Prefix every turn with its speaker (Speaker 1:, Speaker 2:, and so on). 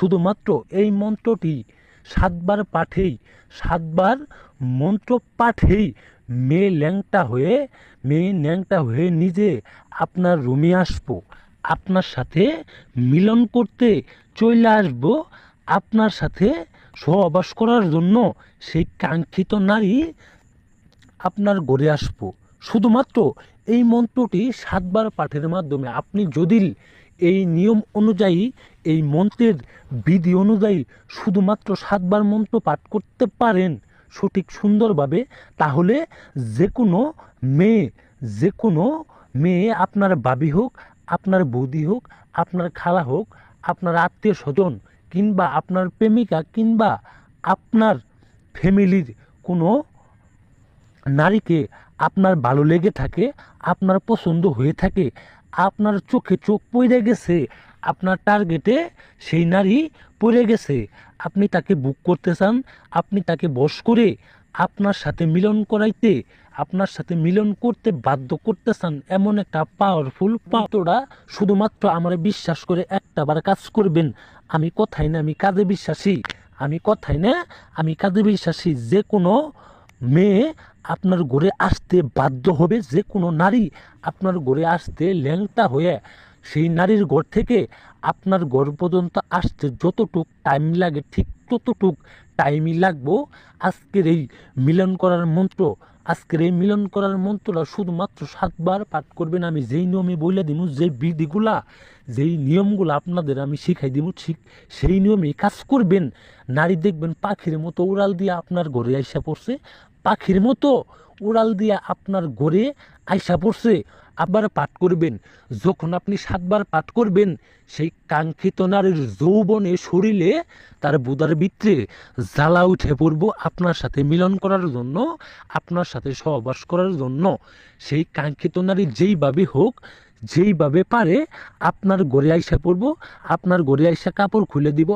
Speaker 1: শুধুমাত্র এই মন্ত্রটি সাতবার পাঠেই, সাতবার মন্ত্র পাঠেই মেয়ে ল্যাংটা হয়ে, মেয়ে ল্যাংটা হয়ে নিজে আপনার রুমে আসব, আপনার সাথে মিলন করতে চলে আসব, আপনার সাথে সহবাস করার জন্য সেই কাঙ্ক্ষিত নারী আপনার গড়ে আসব। শুধুমাত্র এই মন্ত্রটি সাতবার পাঠের মাধ্যমে। আপনি যদি এই নিয়ম অনুযায়ী, এই মন্ত্রের বিধি অনুযায়ী শুধুমাত্র সাতবার মন্ত্র পাঠ করতে পারেন সঠিক সুন্দরভাবে, তাহলে যে কোনো মেয়ে যে কোনো মেয়ে আপনার বাবি হোক, আপনার বৌদি হোক, আপনার খালা হোক, আপনার আত্মীয় স্বজন কিংবা আপনার প্রেমিকা কিংবা আপনার ফ্যামিলির কোনো নারীকে আপনার ভালো লেগে থাকে, আপনার পছন্দ হয়ে থাকে আপনার চোখে চোখ পড়ে গেছে, আপনার টার্গেটে সেই নারী পড়ে গেছে। আপনি তাকে বুক করতে চান, আপনি তাকে বশ করে আপনার সাথে মিলন করাইতে, আপনার সাথে মিলন করতে বাধ্য করতে চান, এমন একটা পাওয়ারফুল পাত্রটা শুধুমাত্র আমার বিশ্বাস করে একটা বার কাজ করবেন। আমি কথাই না, আমি কাজে বিশ্বাসী। আমি কথাই না, আমি কাজে বিশ্বাসী। যে কোনো মেয়ে আপনার ঘরে আসতে বাধ্য হবে যে কোনো নারী আপনার ঘরে আসতে ল্যাংটা হয়ে সেই নারীর ঘর থেকে আপনার ঘর পর্যন্ত আসতে যতটুক টাইম লাগে, ঠিক ততটুক টাইমই লাগবো। আজকের এই মিলন করার মন্ত্র, আজকের এই মিলন করার মন্ত্রটা শুধুমাত্র সাতবার পাঠ করবেন আমি, যেই নিয়মে বলে দিব যে বিধিগুলা, যেই নিয়মগুলো আপনাদের আমি শিখাই দিব ঠিক সেই নিয়মেই কাজ করবেন। নারী দেখবেন পাখির মতো উড়াল দিয়ে আপনার ঘরে আইসা পড়ছে। পাখির মতো উড়াল দিয়ে আপনার ঘরে আইসা পড়ছে, আবার পাঠ করবেন। যখন আপনি সাতবার পাঠ করবেন, সেই কাঙ্ক্ষিত নারীর যৌবনে শরীরে তার বুদার ভিতরে জ্বালা উঠে পড়ব আপনার সাথে মিলন করার জন্য, আপনার সাথে সহবাস করার জন্য। সেই কাঙ্ক্ষিত নারী যেইভাবে হোক, যেইভাবে পারে, আপনার গড়ে আইসা পড়ব, আপনার গড়ে আইসা কাপড় খুলে দিব